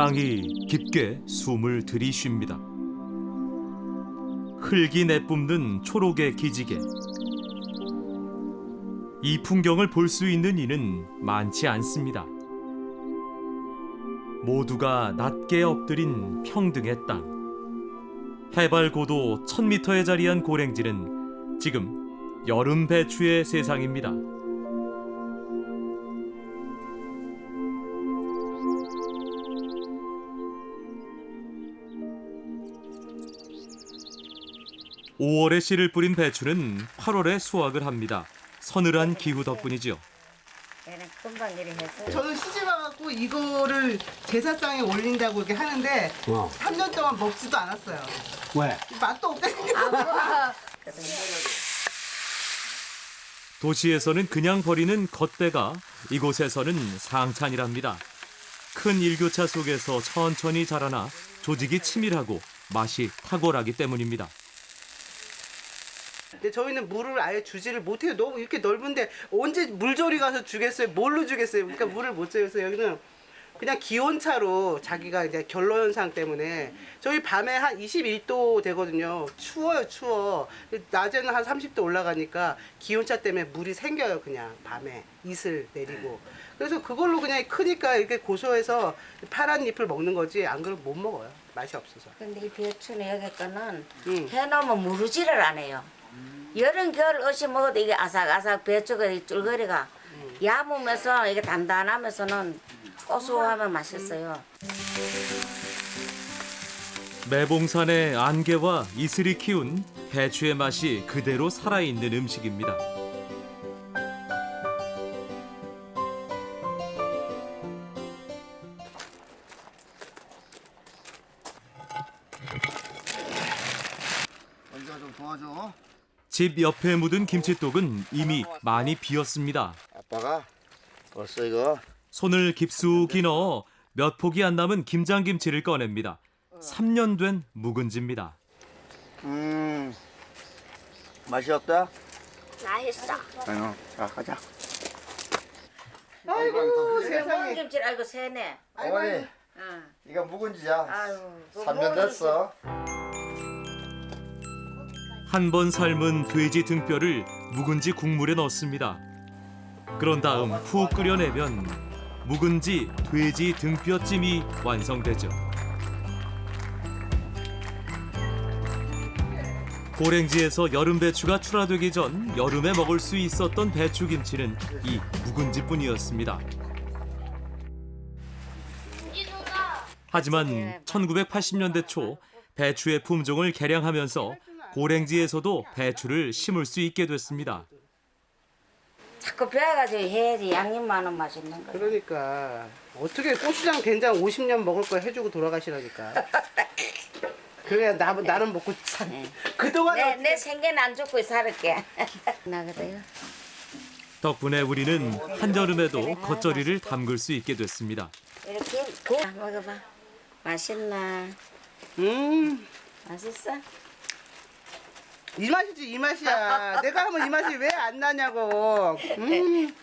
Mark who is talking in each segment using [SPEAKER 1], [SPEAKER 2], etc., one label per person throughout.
[SPEAKER 1] 땅이 깊게 숨을 들이쉽니다. 흙이 내뿜는 초록의 기지개. 이 풍경을 볼 수 있는 이는 많지 않습니다. 모두가 낮게 엎드린 평등의 땅. 해발 고도 1000m에 자리한 고랭지는 지금 여름 배추의 세상입니다. 오월에 씨를 뿌린 배추는 8월에 수확을 합니다. 서늘한 기후 덕분이지요.
[SPEAKER 2] 금방 해서
[SPEAKER 3] 저는 시집 와갖고 이거를 제사상에 올린다고 이렇게 하는데
[SPEAKER 4] 어.
[SPEAKER 3] 3년 동안 먹지도 않았어요.
[SPEAKER 4] 왜?
[SPEAKER 3] 맛도 없다니까.
[SPEAKER 2] 아,
[SPEAKER 1] 도시에서는 그냥 버리는 겉대가 이곳에서는 상찬이랍니다. 큰 일교차 속에서 천천히 자라나 조직이 치밀하고 맛이 탁월하기 때문입니다.
[SPEAKER 3] 근데 저희는 물을 아예 주지를 못해요. 너무 이렇게 넓은데 언제 물조리 가서 주겠어요? 뭘로 주겠어요? 그러니까 물을 못 줘요. 그래서 여기는 그냥 기온차로 자기가 이제 결로 현상 때문에 저희 밤에 한 21도 되거든요. 추워요, 추워. 낮에는 한 30도 올라가니까 기온차 때문에 물이 생겨요, 그냥 밤에 이슬 내리고. 그래서 그걸로 그냥 크니까 이렇게 고소해서 파란 잎을 먹는 거지 안 그러면 못 먹어요. 맛이 없어서.
[SPEAKER 2] 근데 이 배추는 여기 거는
[SPEAKER 3] 음.
[SPEAKER 2] 해놓으면 무르지를 안 해요. 여름 겨울 어시 먹어도 이게 아삭아삭 배추가 이 쫄거리가 야무면서 이게 단단하면서는 고소하면 맛있어요.
[SPEAKER 1] 매봉산의 안개와 이슬이 키운 배추의 맛이 그대로 살아있는 음식입니다. 집 옆에 묻은 김치독은 이미 많이 비었습니다.
[SPEAKER 4] 아빠가 벌써 이거
[SPEAKER 1] 손을 깊숙이 넣어 몇 폭이 안 남은 김장김치를 꺼냅니다. 3년 된 묵은지입니다.
[SPEAKER 4] 음 맛이 어때?
[SPEAKER 2] 맛있어.
[SPEAKER 4] 아유, 자 가자.
[SPEAKER 3] 아이고 세상에.
[SPEAKER 2] 김치 아이고 새네.
[SPEAKER 4] 어머니
[SPEAKER 2] 응.
[SPEAKER 4] 이거 묵은지야.
[SPEAKER 2] 아유. 그거
[SPEAKER 4] 3년
[SPEAKER 2] 먹으면
[SPEAKER 4] 됐어.
[SPEAKER 1] 한 번 삶은 돼지 등뼈를 묵은지 국물에 넣습니다. 그런 다음 푹 끓여내면 묵은지 돼지 등뼈찜이 완성되죠. 고랭지에서 여름 배추가 출하되기 전 여름에 먹을 수 있었던 배추 김치는 이 묵은지뿐이었습니다. 하지만 1980년대 초 배추의 품종을 개량하면서 고랭지에서도 배추를 심을 수 있게 됐습니다.
[SPEAKER 2] 자꾸 배워가지고 해야지 양념 많은 맛있는 거.
[SPEAKER 3] 그러니까 어떻게 고추장 된장 50년 먹을 거 해주고 돌아가시라니까. 그래야 나 나는 먹고 사. 그동안
[SPEAKER 2] 내,
[SPEAKER 3] 어떻게-
[SPEAKER 2] 내 생계는 안 죽고 살을게. 나거든요.
[SPEAKER 1] 덕분에 우리는 한여름에도 겉절이를 담글 수 있게 됐습니다.
[SPEAKER 2] 이렇게 구 아, 먹어봐. 맛있나?
[SPEAKER 3] 음.
[SPEAKER 2] 맛있어?
[SPEAKER 3] 이 맛이지 이 맛이야. 내가 하면 이 맛이 왜 안 나냐고. 음.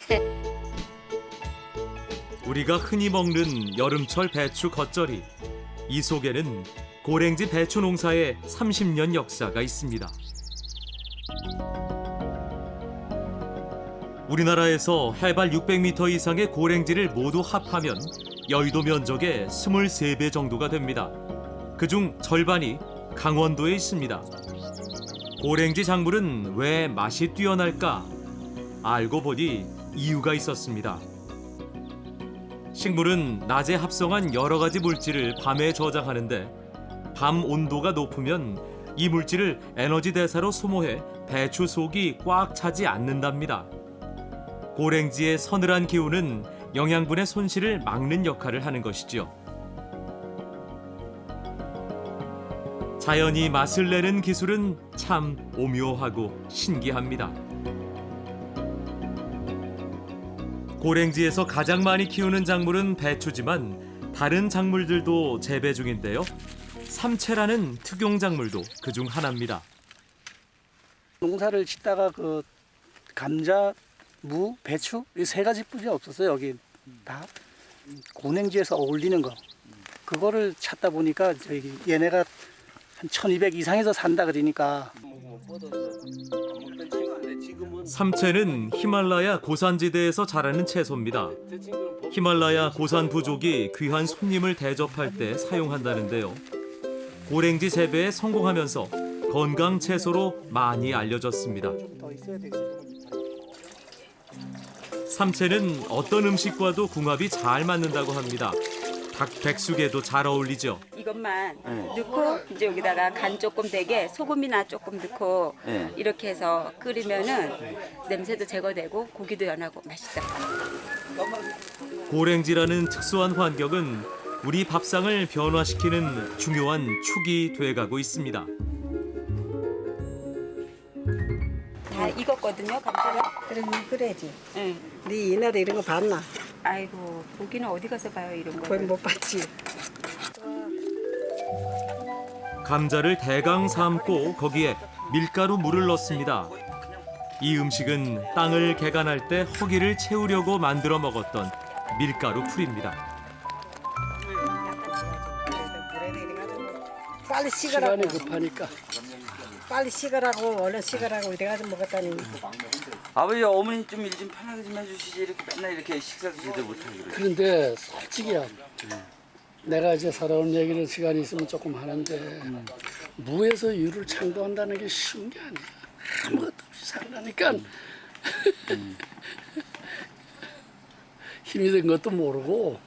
[SPEAKER 1] 우리가 흔히 먹는 여름철 배추 겉절이. 이 속에는 고랭지 배추 농사의 30년 역사가 있습니다. 우리나라에서 해발 600m 이상의 고랭지를 모두 합하면 여의도 면적의 23배 정도가 됩니다. 그중 절반이 강원도에 있습니다. 고랭지 작물은 왜 맛이 뛰어날까? 알고 보니 이유가 있었습니다. 식물은 낮에 합성한 여러 가지 물질을 밤에 저장하는데 밤 온도가 높으면 이 물질을 에너지 대사로 소모해 배추 속이 꽉 차지 않는답니다. 고랭지의 서늘한 기온은 영양분의 손실을 막는 역할을 하는 것이죠. 자연이 맛을 내는 기술은 참 오묘하고 신기합니다. 고랭지에서 가장 많이 키우는 작물은 배추지만 다른 작물들도 재배 중인데요. 삼채라는 특용 작물도 그중 하나입니다.
[SPEAKER 5] 농사를 짓다가 그 감자, 무, 배추 이 세 가지 뿐이 없었어요 여기 다 고냉지에서 어울리는 거 그거를 찾다 보니까 저기 얘네가 한 1200 이상에서 산다 그러니까
[SPEAKER 1] 삼채는 히말라야 고산지대에서 자라는 채소입니다. 히말라야 고산 부족이 귀한 손님을 대접할 때 사용한다는데요. 고랭지 재배에 성공하면서 건강 채소로 많이 알려졌습니다. 삼채는 어떤 음식과도 궁합이 잘 맞는다고 합니다. 닭 백숙에도 잘 어울리죠.
[SPEAKER 6] 이것만 넣고 이제 여기다가 간 조금 되게 소금이나 조금 넣고
[SPEAKER 4] 네.
[SPEAKER 6] 이렇게 해서 끓이면은 냄새도 제거되고 고기도 연하고 맛있다.
[SPEAKER 1] 고랭지라는 특수한 환경은 우리 밥상을 변화시키는 중요한 축이 돼가고 있습니다.
[SPEAKER 6] 다 익었거든요, 감자가.
[SPEAKER 7] 그래, 그래지.
[SPEAKER 6] 응.
[SPEAKER 7] 네 옛날에 이런 거 봤나?
[SPEAKER 6] 아이고 고기는 어디 가서 봐요 이런 거.
[SPEAKER 7] 거의 못 봤지.
[SPEAKER 1] 감자를 대강 삶고 거기에 밀가루 물을 넣습니다. 이 음식은 땅을 개간할 때 허기를 채우려고 만들어 먹었던 밀가루 풀입니다.
[SPEAKER 7] 빨리 식으라고.
[SPEAKER 5] 시간이 급하니까
[SPEAKER 7] 빨리 식으라고 얼른 식으라고 이래가지고 먹었다니.
[SPEAKER 8] 아버지 어머니 좀 일 좀 편하게 좀 해주시지. 이렇게 맨날 이렇게 식사도 제대로 못하고 그래.
[SPEAKER 9] 그런데 솔직히야. 내가 이제 살아온 얘기를 시간이 있으면 조금 하는데 무에서 유를 창조한다는 게 쉬운 게 아니야. 아무것도 없이 살라니까. 힘이 든 것도 모르고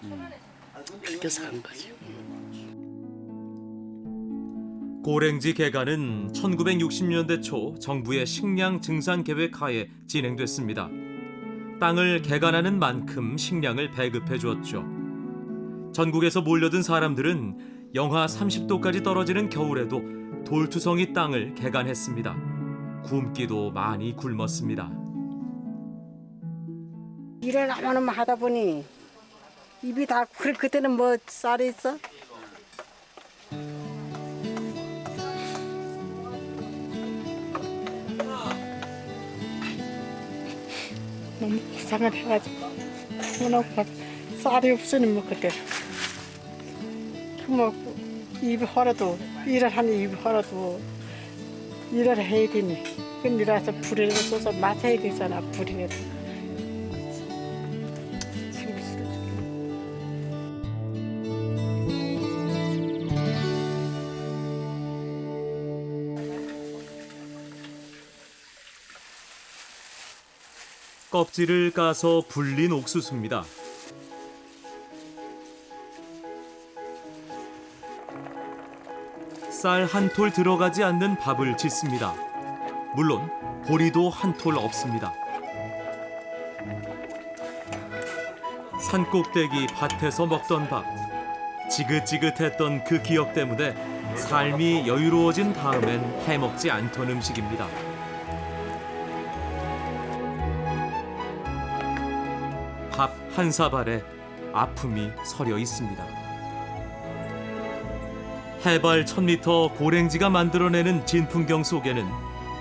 [SPEAKER 9] 그렇게 산 거지
[SPEAKER 1] 고랭지 개간은 1960년대 초 정부의 식량 증산 계획 하에 진행됐습니다. 땅을 개간하는 만큼 식량을 배급해 주었죠. 전국에서 몰려든 사람들은 영하 30도까지 떨어지는 겨울에도 돌투성이 땅을 개간했습니다. 굶기도 많이 굶었습니다.
[SPEAKER 7] 일을 나만만 하다 보니 입이 다 그때는 뭐 쌀이 있어? 너무 이상을 해가지고 문하고 쌀이 없으니 뭐 그때 뭐 입이 헐어도 일을 하니 헐어도 일을 해야 되니. 그럼 일어서 불이라도 쏘서 마셔야 되잖아 불이라도
[SPEAKER 1] 껍질을 까서 불린 옥수수입니다. 쌀 한 톨 들어가지 않는 밥을 짓습니다. 물론 보리도 한 톨 없습니다. 산꼭대기 밭에서 먹던 밥. 지긋지긋했던 그 기억 때문에 삶이 여유로워진 다음엔 해먹지 않던 음식입니다. 한 사발에 아픔이 서려 있습니다. 해발 1000m 고랭지가 만들어내는 진풍경 속에는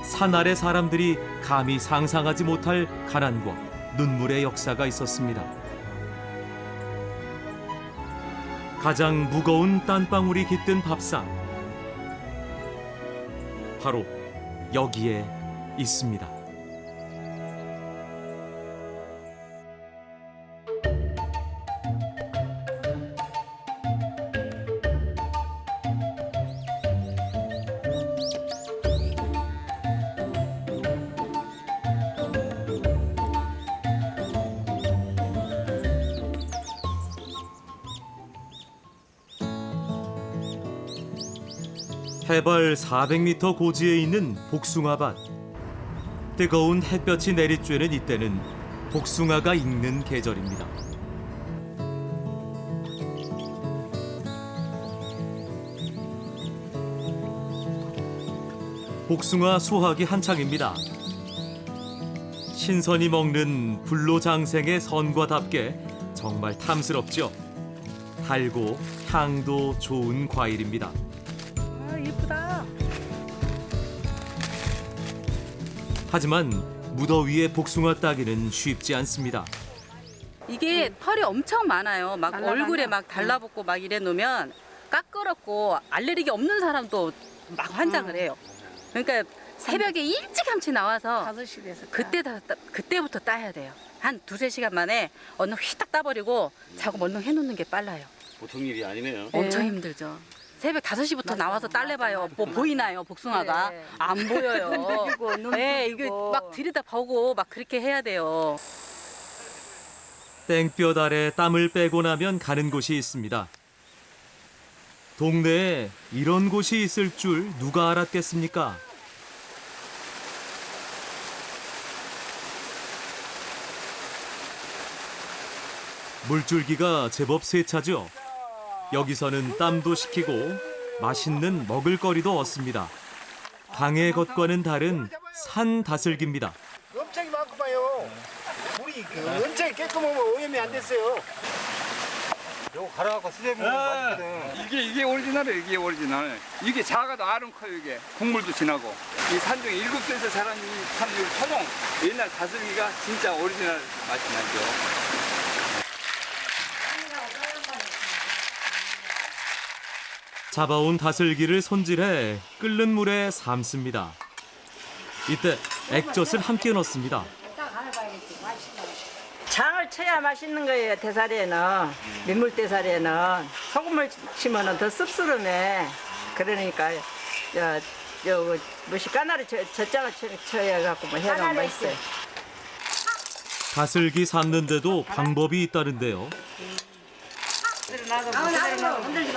[SPEAKER 1] 산 아래 사람들이 감히 상상하지 못할 가난과 눈물의 역사가 있었습니다. 가장 무거운 땀방울이 깃든 밥상. 바로 여기에 있습니다. 해발 400m 고지에 있는 복숭아밭. 뜨거운 햇볕이 내리쬐는 이때는 복숭아가 익는 계절입니다. 복숭아 수확이 한창입니다. 신선히 먹는 불로장생의 선과답게 정말 탐스럽죠. 달고 향도 좋은 과일입니다. 하지만 무더위에 복숭아 따기는 쉽지 않습니다.
[SPEAKER 10] 이게 털이 엄청 많아요. 막
[SPEAKER 7] 달라붙나?
[SPEAKER 10] 얼굴에 막 달라붙고 막 이래 놓으면 까끄럽고 알레르기 없는 사람도 막 환장을 해요. 그러니까 새벽에 일찌감치 나와서
[SPEAKER 7] 다섯 시 돼서
[SPEAKER 10] 그때 다 따- 그때부터 따야 돼요. 한 두세 시간 만에 얼른 휘딱 따버리고 작업 얼른 해놓는 게 빨라요.
[SPEAKER 8] 보통 일이 아니네요.
[SPEAKER 10] 엄청 힘들죠. 새벽 5시부터 나와서 딸래봐요. 뭐 보이나요, 복숭아가?
[SPEAKER 6] 네.
[SPEAKER 10] 안 보여요.
[SPEAKER 6] 뜨고, 눈
[SPEAKER 10] 네. 이게 막 들이다 보고 막 그렇게 해야 돼요.
[SPEAKER 1] 땡볕 아래 땀을 빼고 나면 가는 곳이 있습니다. 동네에 이런 곳이 있을 줄 누가 알았겠습니까? 물줄기가 제법 세차죠. 여기서는 땀도 식히고 맛있는 먹을거리도 얻습니다. 강의 것과는 다른 산 다슬기입니다.
[SPEAKER 11] 엄청 많고 봐요. 물이 그 엄청 깨끗하면 오염이 안 됐어요. 요거 갈아갖고 수제비는 맛있거든.
[SPEAKER 12] 이게 이게 오리지널이에요. 이게 오리지널. 이게 작아도 알은 커요. 이게 국물도 진하고. 이 산중에 일곱 대에서 자란 이 산중 토종 옛날 다슬기가 진짜 오리지널 맛이 나죠.
[SPEAKER 1] 잡아온 다슬기를 손질해 끓는 물에 삶습니다. 이때 액젓을 함께 넣습니다.
[SPEAKER 6] 장을 쳐야 맛있는 거예요. 대사리에는 민물 대사리에는 소금을 치면은 더 씁쓸해. 그러니까 저, 저 뭐시 까나리 저, 젖장을 쳐, 쳐야 갖고 뭐 해놓으면 맛있어요.
[SPEAKER 1] 다슬기 삶는데도 방법이 있다는데요.
[SPEAKER 6] 흔들지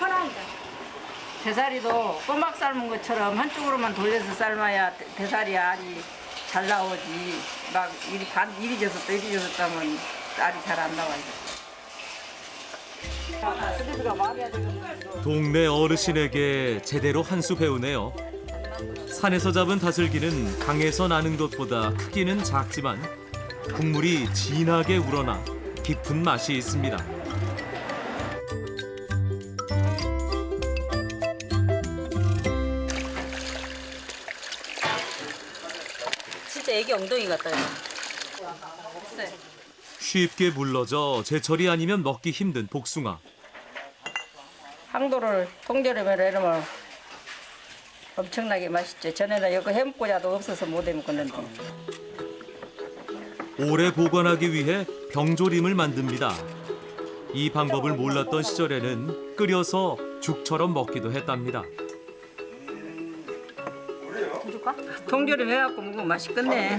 [SPEAKER 6] 마. 대사리도 꼬막 삶은 것처럼 한쪽으로만 돌려서 삶아야 대- 대사리 알이 잘 나오지. 막 이리 반 이리 져서 또 이리 져서 따면 알이 잘 안 나와요.
[SPEAKER 1] 동네 어르신에게 제대로 한 수 배우네요. 산에서 잡은 다슬기는 강에서 나는 것보다 크기는 작지만 국물이 진하게 우러나 깊은 맛이 있습니다.
[SPEAKER 10] 엉덩이 같아요.
[SPEAKER 1] 쉽게 물러져 제철이 아니면 먹기 힘든 복숭아.
[SPEAKER 6] 항도를 통조림으로 이러면 엄청나게 맛있죠. 전에는 여기 해먹고자도 없어서 못 해먹었는데.
[SPEAKER 1] 오래 보관하기 위해 병조림을 만듭니다. 이 방법을 몰랐던 시절에는 끓여서 죽처럼 먹기도 했답니다.
[SPEAKER 6] 통조림 해갖고 먹으면 맛있겠네.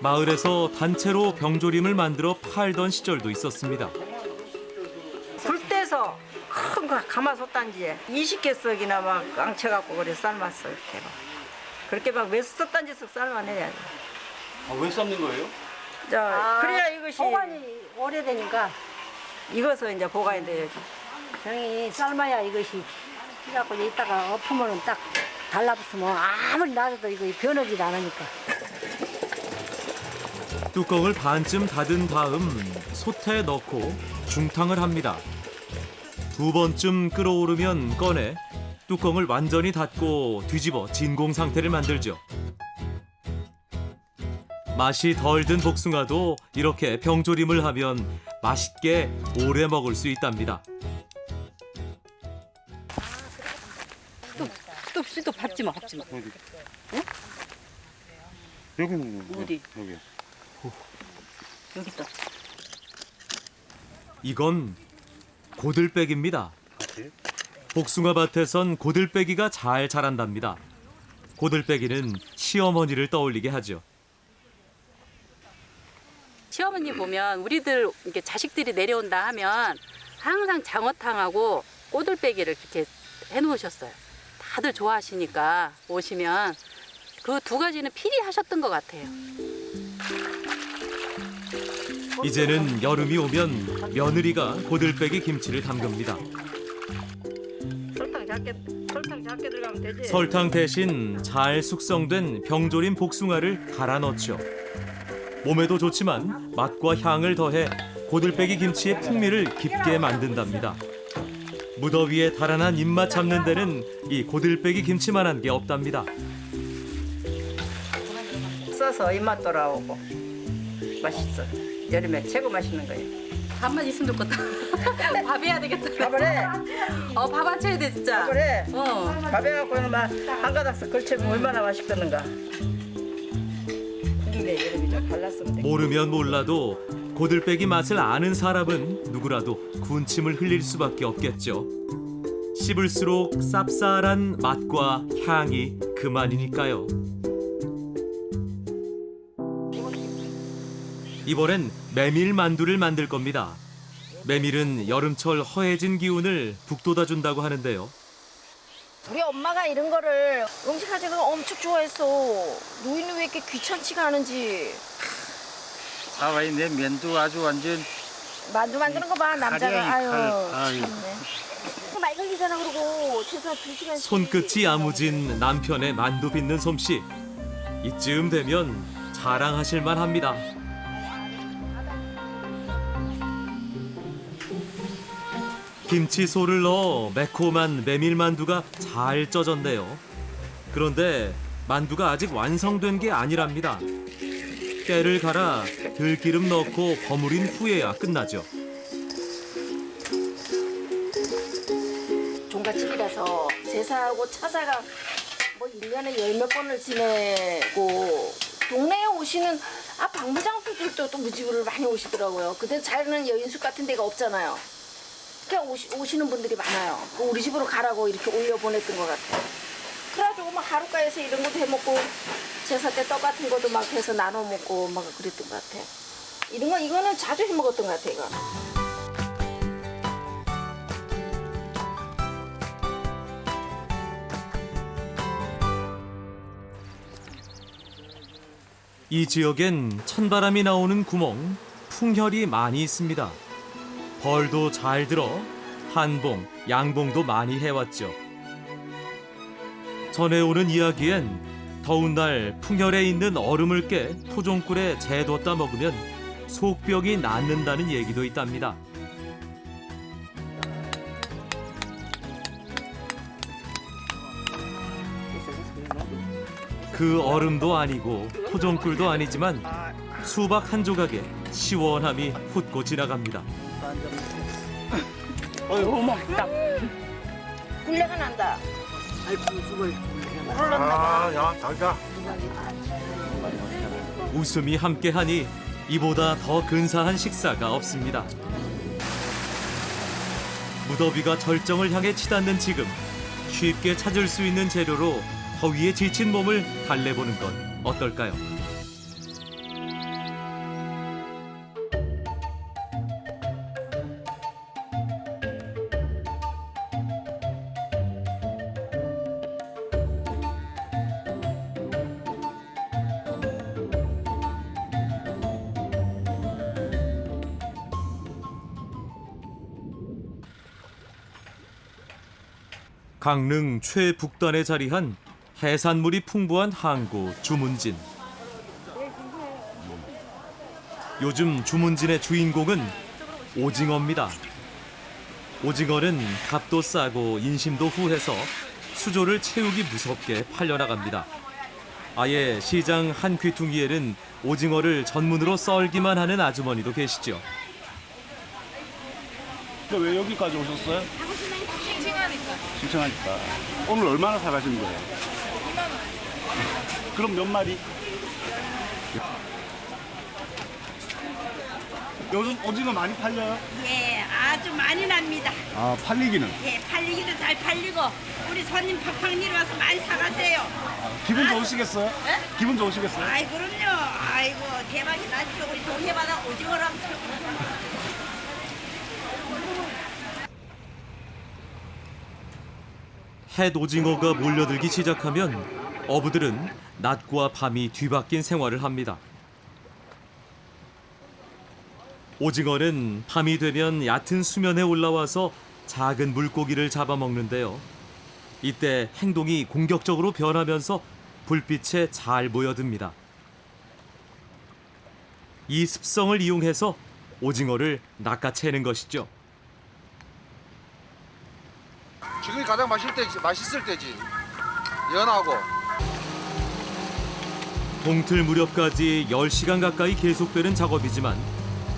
[SPEAKER 1] 마을에서 단체로 병조림을 만들어 팔던 시절도 있었습니다.
[SPEAKER 6] 불 떼서 큰 거 가마솥 단지에 20개 썩이나 막 깡쳐갖고 그래 삶았어 이렇게 막. 그렇게 막 몇솥 단지씩 삶아내야지.
[SPEAKER 8] 아, 왜 삶는 거예요?
[SPEAKER 6] 자, 그래야 이것이
[SPEAKER 7] 보관이 오래되니까
[SPEAKER 6] 익어서 이제 보관이 돼야지.
[SPEAKER 7] 병이 삶아야 이것이 그래갖고 이따가 엎으면은 딱 달라붙으면 아무리 놔둬도 이거 변하지 않으니까.
[SPEAKER 1] 뚜껑을 반쯤 닫은 다음 솥에 넣고 중탕을 합니다. 두 번쯤 끓어오르면 꺼내 뚜껑을 완전히 닫고 뒤집어 진공 상태를 만들죠. 맛이 덜 든 복숭아도 이렇게 병조림을 하면 맛있게 오래 먹을 수 있답니다.
[SPEAKER 10] 또 밟지 마, 밟지 마.
[SPEAKER 11] 여기는
[SPEAKER 10] 어디?
[SPEAKER 11] 여기.
[SPEAKER 10] 여기 있다.
[SPEAKER 1] 이건 고들빼기입니다. 복숭아 밭에선 고들빼기가 잘 자란답니다. 고들빼기는 시어머니를 떠올리게 하죠.
[SPEAKER 10] 시어머니 보면 우리들 이렇게 자식들이 내려온다 하면 항상 장어탕하고 꼬들빼기를 그렇게 해놓으셨어요. 다들 좋아하시니까 오시면 그 두 가지는 필히 하셨던 것 같아요.
[SPEAKER 1] 이제는 여름이 오면 며느리가 고들빼기 김치를 담급니다.
[SPEAKER 6] 설탕 작게 설탕 작게 들어가면 되지.
[SPEAKER 1] 설탕 대신 잘 숙성된 병조림 복숭아를 갈아 넣죠. 몸에도 좋지만 맛과 향을 더해 고들빼기 김치의 풍미를 깊게 만든답니다. 무더위에 달아난 입맛 잡는 데는 이 고들빼기 김치만한 게 없답니다.
[SPEAKER 6] 써서 입맛 돌아오고 맛있어. 여름에 최고 맛있는 거예요.
[SPEAKER 10] 밥만 있으면 좋겠다. 밥 해야 되겠다.
[SPEAKER 6] 밥을 해.
[SPEAKER 10] 어, 밥 안 쳐야 돼, 진짜.
[SPEAKER 6] 밥을 해.
[SPEAKER 10] 어.
[SPEAKER 6] 밥에 갖고 막한 가닥씩 걸치면 얼마나 맛있겠는가. 근데 여름이 좀 발랐으면 돼.
[SPEAKER 1] 모르면 몰라도 고들빼기 맛을 아는 사람은 누구라도 군침을 흘릴 수밖에 없겠죠. 씹을수록 쌉쌀한 맛과 향이 그만이니까요. 이번엔 메밀 만두를 만들 겁니다. 메밀은 여름철 허해진 기운을 북돋아 준다고 하는데요.
[SPEAKER 13] 우리 엄마가 이런 거를 음식 하자가 엄청 좋아했어. 노인은 왜 이렇게 귀찮지가 않은지.
[SPEAKER 11] 아와이 내 면도 아주 완전
[SPEAKER 13] 만두 만드는 거 봐, 남자가. 아유.
[SPEAKER 11] 아유.
[SPEAKER 13] 참네. 말 걸리잖아, 그러고. 최소한 두 시간.
[SPEAKER 1] 손끝이 야무진 남편의 만두 빚는 솜씨. 이쯤 되면 자랑하실 만합니다. 김치소를 넣어 매콤한 메밀만두가 잘 쪄졌네요. 그런데 만두가 아직 완성된 게 아니랍니다. 깨를 갈아 들기름 넣고 버무린 후에야 끝나죠.
[SPEAKER 13] 종갓집이라서 제사하고 차사가 뭐 1년에 열 몇 번을 지내고 동네에 오시는 아 박무장수들도 또 무지부를 많이 오시더라고요. 그때 자는 여인숙 같은 데가 없잖아요. 그냥 오시, 오시는 분들이 많아요. 그 우리 집으로 가라고 이렇게 올려 보냈던 것 같아요. 그래가지고 막 하루가에서 이런 것도 해 먹고 제사 때 떡 같은 것도 막 해서 나눠 먹고 막 그랬던 것 같아요. 이런 거 이거는 자주 해 먹었던 것 같아요. 이거.
[SPEAKER 1] 이 지역엔 찬바람이 나오는 구멍, 풍혈이 많이 있습니다. 벌도 잘 들어 한봉, 양봉도 많이 해왔죠. 전해 오는 이야기엔 더운 날 풍혈에 있는 얼음을 깨 토종꿀에 재뒀다 먹으면 속병이 낫는다는 얘기도 있답니다. 그 얼음도 아니고 토종꿀도 아니지만 수박 한 조각에 시원함이 훑고 지나갑니다.
[SPEAKER 13] 어이구. 꿀레가 난다. 넣나 봐.
[SPEAKER 11] 아, 야, 달다.
[SPEAKER 1] 웃음이 함께하니 이보다 더 근사한 식사가 없습니다. 무더위가 절정을 향해 치닫는 지금 쉽게 찾을 수 있는 재료로 더위에 지친 몸을 달래보는 건 어떨까요? 강릉 최북단에 자리한 해산물이 풍부한 항구 주문진. 요즘 주문진의 주인공은 오징어입니다. 오징어는 값도 싸고 인심도 후해서 수조를 채우기 무섭게 팔려나갑니다. 아예 시장 한 귀퉁이에는 오징어를 전문으로 썰기만 하는 아주머니도 계시죠.
[SPEAKER 14] 왜 여기까지 오셨어요? 신청하니까. 오늘 얼마나 사가신 거예요?
[SPEAKER 15] 2만 원.
[SPEAKER 14] 그럼 몇 마리? 요즘 오징어 많이 팔려요?
[SPEAKER 16] 예, 아주 많이 납니다.
[SPEAKER 14] 아 팔리기는?
[SPEAKER 16] 예, 팔리기도 잘 팔리고 우리 손님 팍팍 내려와서 많이 사가세요.
[SPEAKER 14] 기분 좋으시겠어요?
[SPEAKER 16] 예?
[SPEAKER 14] 기분 좋으시겠어요?
[SPEAKER 16] 아이 그럼요. 아이고 대박이 나시죠. 우리 동해바다 오징어랑
[SPEAKER 1] 햇 오징어가 몰려들기 시작하면 어부들은 낮과 밤이 뒤바뀐 생활을 합니다. 오징어는 밤이 되면 얕은 수면에 올라와서 작은 물고기를 잡아먹는데요. 이때 행동이 공격적으로 변하면서 불빛에 잘 모여듭니다. 이 습성을 이용해서 오징어를 낚아채는 것이죠.
[SPEAKER 11] 지금이 가장 맛있을 때지, 맛있을 때지. 연하고.
[SPEAKER 1] 동틀 무렵까지 10시간 가까이 계속되는 작업이지만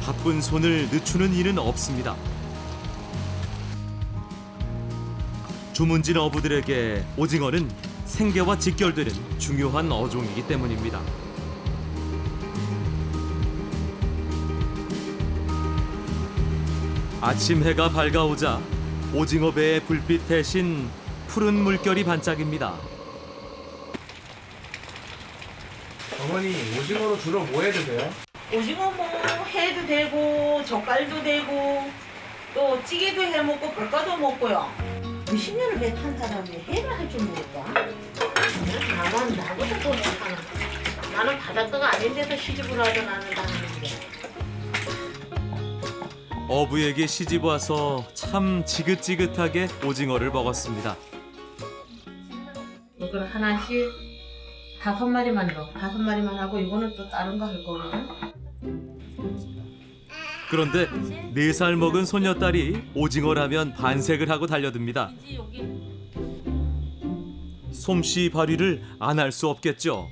[SPEAKER 1] 바쁜 손을 늦추는 일은 없습니다. 주문진 어부들에게 오징어는 생계와 직결되는 중요한 어종이기 때문입니다. 아침 해가 밝아오자 오징어 배의 불빛 대신 푸른 물결이 반짝입니다.
[SPEAKER 3] 어머니 오징어로 주로 뭐 해도 돼요?
[SPEAKER 16] 오징어 뭐 해도 되고 젓갈도 되고 또 찌개도 해 먹고 벌까도 먹고요. 몇십 년을 배탄 사람이 해를 할 줄 모를까? 나만 나보다 더 못하는 나는 바닷가가 아닌 데서 시집을 하던 나는 나는데.
[SPEAKER 1] 어부에게 시집 와서 참 지긋지긋하게 오징어를 먹었습니다.
[SPEAKER 16] 이걸 하나씩 다섯 마리만 넣어. 다섯 마리만 하고 이거는 또 다른 거 할 거거든.
[SPEAKER 1] 그런데 네 살 먹은 소녀딸이 오징어라면 반색을 하고 달려듭니다. 솜씨 발휘를 안 할 수 없겠죠.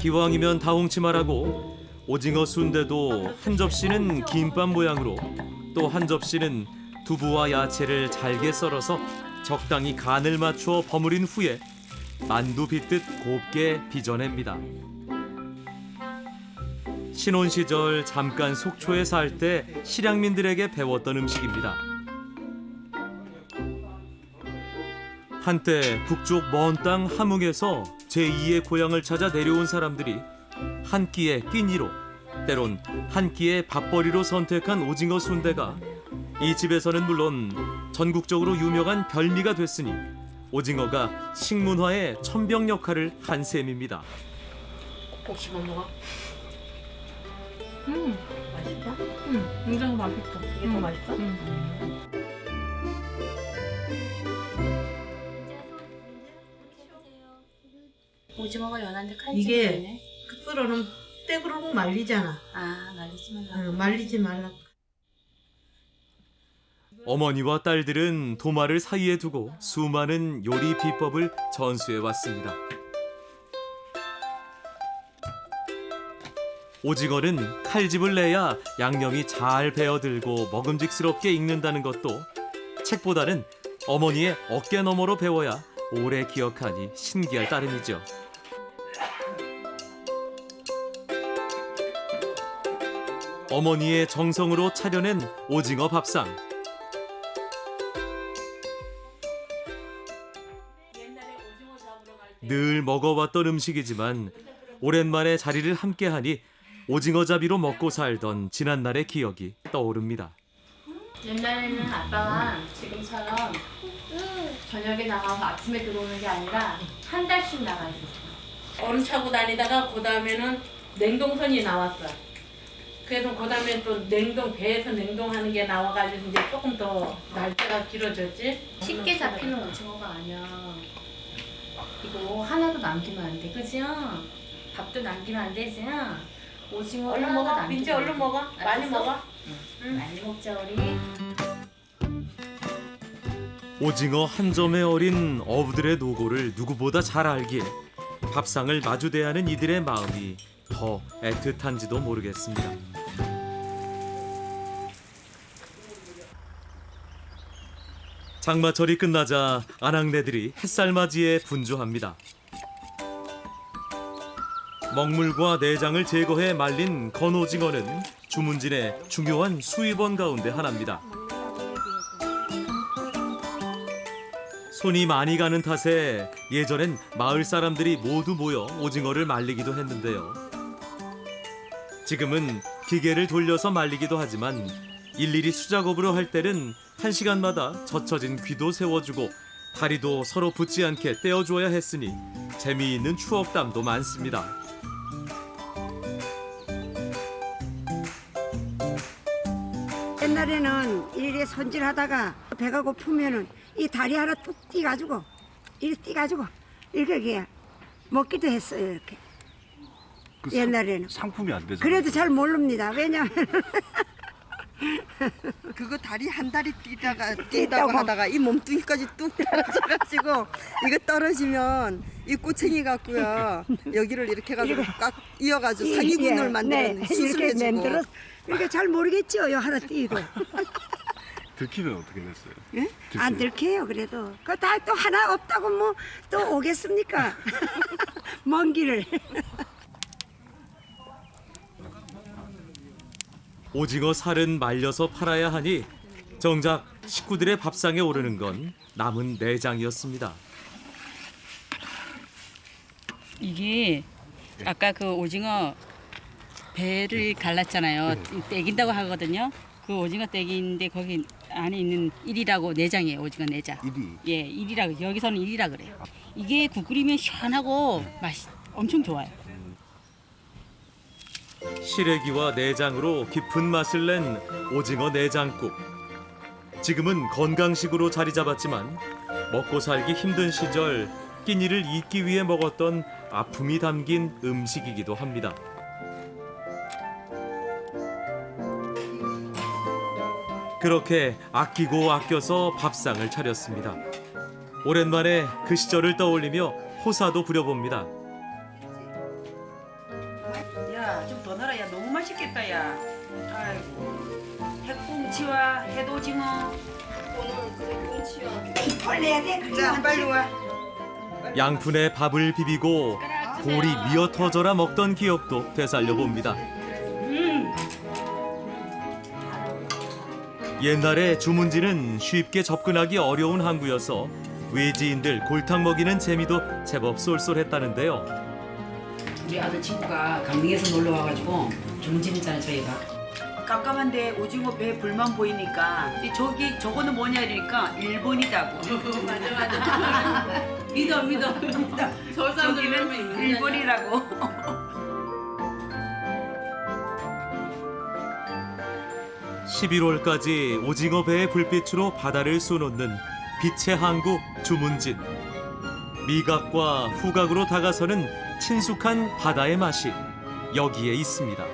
[SPEAKER 1] 기왕이면 다홍치마라고 오징어 순대도 한 접시는 김밥 모양으로 또 한 접시는 두부와 야채를 잘게 썰어서 적당히 간을 맞추어 버무린 후에 만두 빚듯 곱게 빚어냅니다. 신혼 시절 잠깐 속초에 살 때 실향민들에게 배웠던 음식입니다. 한때 북쪽 먼 땅 함흥에서 제2의 고향을 찾아 내려온 사람들이 한 끼의 끼니로 때론 한 끼의 밥벌이로 선택한 오징어 순대가 이 집에서는 물론 전국적으로 유명한 별미가 됐으니 오징어가 식문화의 천병 역할을 한 셈입니다.
[SPEAKER 16] 혹시만 먹어? 음 맛있다. 음 굉장히 맛있다. 이게 더 맛있어?
[SPEAKER 15] 오징어가 연한데 칼집이
[SPEAKER 16] 이게
[SPEAKER 15] 있네.
[SPEAKER 16] 끝으로는 떼그르고 말리잖아.
[SPEAKER 15] 아 말리지 말라.
[SPEAKER 16] 응, 말리지 말라.
[SPEAKER 1] 어머니와 딸들은 도마를 사이에 두고 수많은 요리 비법을 전수해 왔습니다. 오징어는 칼집을 내야 양념이 잘 배어들고 먹음직스럽게 익는다는 것도 책보다는 어머니의 어깨 너머로 배워야 오래 기억하니 신기할 따름이죠. 어머니의 정성으로 차려낸 오징어 밥상. 늘 먹어왔던 음식이지만 오랜만에 자리를 함께하니 오징어잡이로 먹고 살던 지난날의 기억이 떠오릅니다.
[SPEAKER 15] 옛날에는 아빠가 지금처럼 저녁에 나가서 아침에 들어오는 게 아니라 한 달씩 나가 있었어.
[SPEAKER 16] 얼음 차고 다니다가 그 다음에는 냉동선이 나왔어. 그래서 그 다음에 또 냉동 배에서 냉동하는 게 나와가지고 이제 조금 더 날짜가 길어졌지.
[SPEAKER 15] 쉽게 잡히는 오징어가 아니야. 이거 하나도 남기면 안 돼, 그지요? 밥도 남기면 안 되지요? 오징어
[SPEAKER 16] 얼른
[SPEAKER 15] 하나도
[SPEAKER 16] 먹어.
[SPEAKER 15] 남기면
[SPEAKER 16] 민지
[SPEAKER 15] 안
[SPEAKER 16] 얼른
[SPEAKER 15] 돼.
[SPEAKER 16] 먹어. 많이
[SPEAKER 15] 알았어?
[SPEAKER 16] 먹어.
[SPEAKER 15] 응. 많이 먹자 우리.
[SPEAKER 1] 오징어 한 점에 어린 어부들의 노고를 누구보다 잘 알기에 밥상을 마주대하는 하는 이들의 마음이 더 애틋한지도 모르겠습니다. 장마철이 끝나자 아낙네들이 햇살 맞이에 분주합니다. 먹물과 내장을 제거해 말린 건오징어는 주문진의 중요한 수입원 가운데 하나입니다. 손이 많이 가는 탓에 예전엔 마을 사람들이 모두 모여 오징어를 말리기도 했는데요. 지금은 기계를 돌려서 말리기도 하지만 일일이 수작업으로 할 때는 한 시간마다 젖혀진 귀도 세워주고 다리도 서로 붙지 않게 떼어줘야 했으니 재미있는 추억담도 많습니다.
[SPEAKER 17] 옛날에는 이렇게 손질하다가 배가 고프면은 이 다리 하나 뚝 띄가지고 이렇게 띄가지고 이렇게 먹기도 했어요 이렇게
[SPEAKER 14] 그 상-
[SPEAKER 17] 옛날에는
[SPEAKER 14] 상품이 안 되죠.
[SPEAKER 17] 그래도 잘 모릅니다 왜냐면
[SPEAKER 18] 그거 다리 한 다리 뛰다가
[SPEAKER 17] 뛰다고.
[SPEAKER 18] 뛴다고 하다가 이 몸뚱이까지 뚝 떨어져가지고 이거 떨어지면 이 꼬챙이 갖고요 여기를 이렇게 해가지고 꽉 이어가지고 상위근을 만드는
[SPEAKER 17] 네, 이렇게
[SPEAKER 18] 수술해주고
[SPEAKER 17] 만들어 이렇게 잘 모르겠죠. 요 하나 띄고
[SPEAKER 14] 들키는 어떻게 됐어요?
[SPEAKER 17] 예? 안 들켜요. 그래도 그 다 또 하나 없다고 뭐 또 오겠습니까? 먼 길을.
[SPEAKER 1] 오징어 살은 말려서 팔아야 하니 정작 식구들의 밥상에 오르는 건 남은 내장이었습니다.
[SPEAKER 19] 이게 아까 그 오징어 배를 갈랐잖아요. 떼긴다고 하거든요. 그 오징어 떼기인데 거기 안에 있는 일이라고 내장이에요. 오징어 내장.
[SPEAKER 14] 일이.
[SPEAKER 19] 예, 일이라고 여기서는 일이라 그래요. 이게 국 끓이면 시원하고 맛이 엄청 좋아요.
[SPEAKER 1] 시래기와 내장으로 깊은 맛을 낸 오징어 내장국. 지금은 건강식으로 자리 잡았지만 먹고 살기 힘든 시절 끼니를 잊기 위해 먹었던 아픔이 담긴 음식이기도 합니다. 그렇게 아끼고 아껴서 밥상을 차렸습니다. 오랜만에 그 시절을 떠올리며 호사도 부려봅니다.
[SPEAKER 17] 벌레야 돼.
[SPEAKER 20] 자, 빨리 와.
[SPEAKER 1] 양푼에 밥을 비비고 볼이 미어 터져라 먹던 기억도 되살려 봅니다.
[SPEAKER 20] 음.
[SPEAKER 1] 옛날에 주문지는 쉽게 접근하기 어려운 항구여서 외지인들 골탕 먹이는 재미도 제법 쏠쏠했다는데요.
[SPEAKER 20] 우리 아들 친구가 강릉에서 놀러 와가지고 중진했잖아요, 저희가. 깜깜한데 오징어 배 불만 보이니까 이 저기 저거는 뭐냐 이러니까 일본이다고. 맞아 맞아. 믿어 믿어 믿어. 저 저기는 일본이라고.
[SPEAKER 1] 십일 월까지 오징어 배의 불빛으로 바다를 쏘놓는 빛의 항구 주문진. 미각과 후각으로 다가서는 친숙한 바다의 맛이 여기에 있습니다.